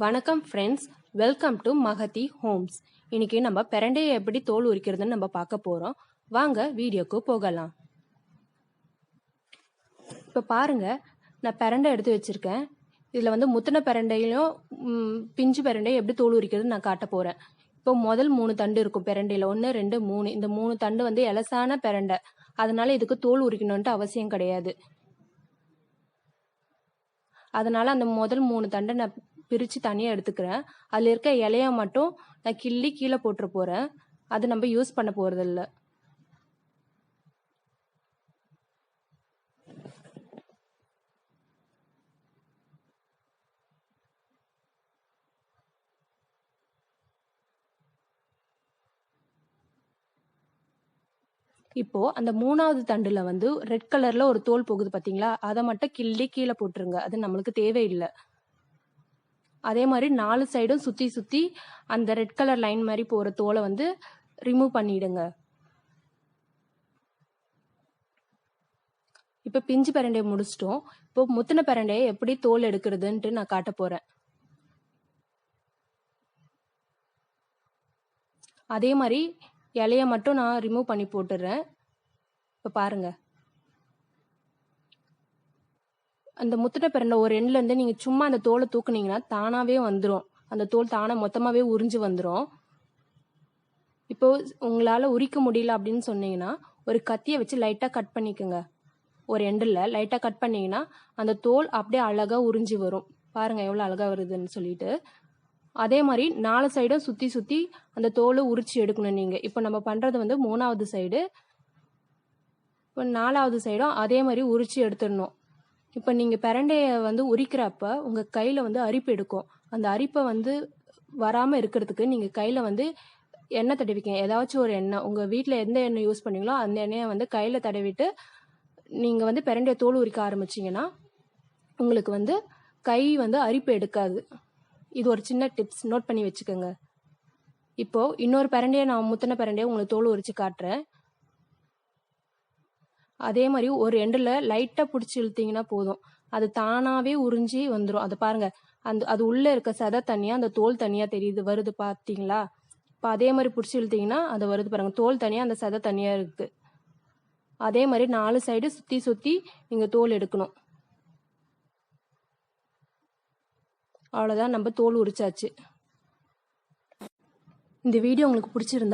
வணக்கம் friends welcome to Magathi homes இன்னைக்கு நம்ம பெரண்டையை எப்படி தோல் உரிக்கிறதுன்னு நம்ம பார்க்க போகிறோம் வாங்க வீடியோக்கு போகலாம். இப்போ பாருங்க நான் பெரண்டை எடுத்து வச்சிருக்கேன். இதில் வந்து முத்தின பிரண்டையிலும் பிஞ்சு பெரண்டையும் எப்படி தோல் உரிக்கிறதுன்னு நான் காட்ட போகிறேன் இப்போ முதல் மூணு தண்டு இருக்கும் பெரண்டையில். ஒன்று ரெண்டு மூணு. இந்த மூணு தண்டு வந்து எலசான பெரண்டை. அதனால இதுக்கு தோல் உரிக்கணுன்ட்டு அவசியம் கிடையாது. அதனால அந்த முதல் மூணு தண்டை நான் பிரித்து தனியாக எடுத்துக்கிறேன். அதில் இருக்க இலைய மட்டும் நான் கிள்ளி கீழே போட்டுற போகிறேன் அது நம்ம யூஸ் பண்ண போகிறதில்ல இப்போ அந்த மூணாவது தண்டுல வந்து ரெட் கலர்ல ஒரு தோல் போகுது பாத்தீங்களா? அதை மட்டும் கிள்ளி கீழே போட்டுருங்க. அது நம்மளுக்கு தேவையில்லை. அதே மாதிரி நாலு சைடும் சுற்றி சுற்றி அந்த ரெட் கலர் லைன் மாதிரி போகிற தோலை வந்து ரிமூவ் பண்ணிடுங்க. இப்போ பிஞ்சு பிரண்டையை முடிச்சிட்டோம். இப்போ முத்தின பரண்டையை எப்படி தோல் எடுக்கிறதுன்ட்டு நான் காட்ட போகிறேன் அதே மாதிரி இலைய மட்டும் நான் ரிமூவ் பண்ணி போட்டுடுறேன். இப்போ பாருங்கள் அந்த முத்தின பிரண்டை ஒரு எண்ட்ல இருந்து சும்மா அந்த தோலை தூக்குனீங்கன்னா தானாகவே வந்துடும் அந்த தோல் தானே மொத்தமாகவே உறிஞ்சு வந்துடும் இப்போ உங்களால் உரிக்க முடியல அப்படின்னு சொன்னீங்கன்னா ஒரு கத்தியை வச்சு லைட்டாக கட் பண்ணிக்கோங்க. ஒரு எண்டில் லைட்டாக கட் பண்ணிங்கன்னா அந்த தோல் அப்படியே அழகாக உறிஞ்சி வரும். பாருங்கள் எவ்வளோ அழகாக வருதுன்னு சொல்லிட்டு. அதே மாதிரி நாலு சைடும் சுற்றி சுற்றி அந்த தோலை உரிச்சு எடுக்கணும் நீங்கள் இப்போ நம்ம பண்ணுறது வந்து மூணாவது சைடு இப்போ நாலாவது சைடும் அதே மாதிரி உரிச்சு எடுத்துடணும். இப்போ நீங்கள் பிரண்டைய வந்து உரிக்கிறப்ப உங்கள் கையில் வந்து அரிப்பு எடுக்கும். அந்த அரிப்பை வந்து வராமல் இருக்கிறதுக்கு நீங்கள் கையில் வந்து எண்ணெய் தடவிக்க ஏதாச்சும் ஒரு எண்ணெய். உங்கள் வீட்டில் எந்த எண்ணெய் யூஸ் பண்ணீங்களோ அந்த எண்ணெயை வந்து கையில் தடவிட்டு நீங்கள் வந்து பெரண்டையை தோல் உரிக்க ஆரம்பிச்சிங்கன்னா உங்களுக்கு வந்து கை வந்து அரிப்பு எடுக்காது. இது ஒரு சின்ன டிப்ஸ் நோட் பண்ணி வச்சுக்கோங்க. இப்போது இன்னொரு பிரண்டையை நான் முத்தின பிரண்டையை உங்களுக்கு தோல் உரித்து காட்டுறேன். அதே மாதிரி ஒரு எண்டில் லைட்டாக பிடிச்சி இழுத்தீங்கன்னா போதும். அது தானாகவே உறிஞ்சி வந்துடும் அதை பாருங்க அந்த அது உள்ளே இருக்க சதை தனியாக அந்த தோல் தனியாக தெரியுது வருது பார்த்தீங்களா இப்போ அதே மாதிரி பிடிச்சி இழுத்தீங்கன்னா அது வருது பாருங்க தோல் தனியாக அந்த சதை தனியாக இருக்கு. அதே மாதிரி நாலு சைடு சுற்றி சுற்றி நீங்கள் தோல் எடுக்கணும். அவ்வளோதான் நம்ம தோல் உரிச்சாச்சு. இந்த வீடியோ உங்களுக்கு பிடிச்சிருந்தா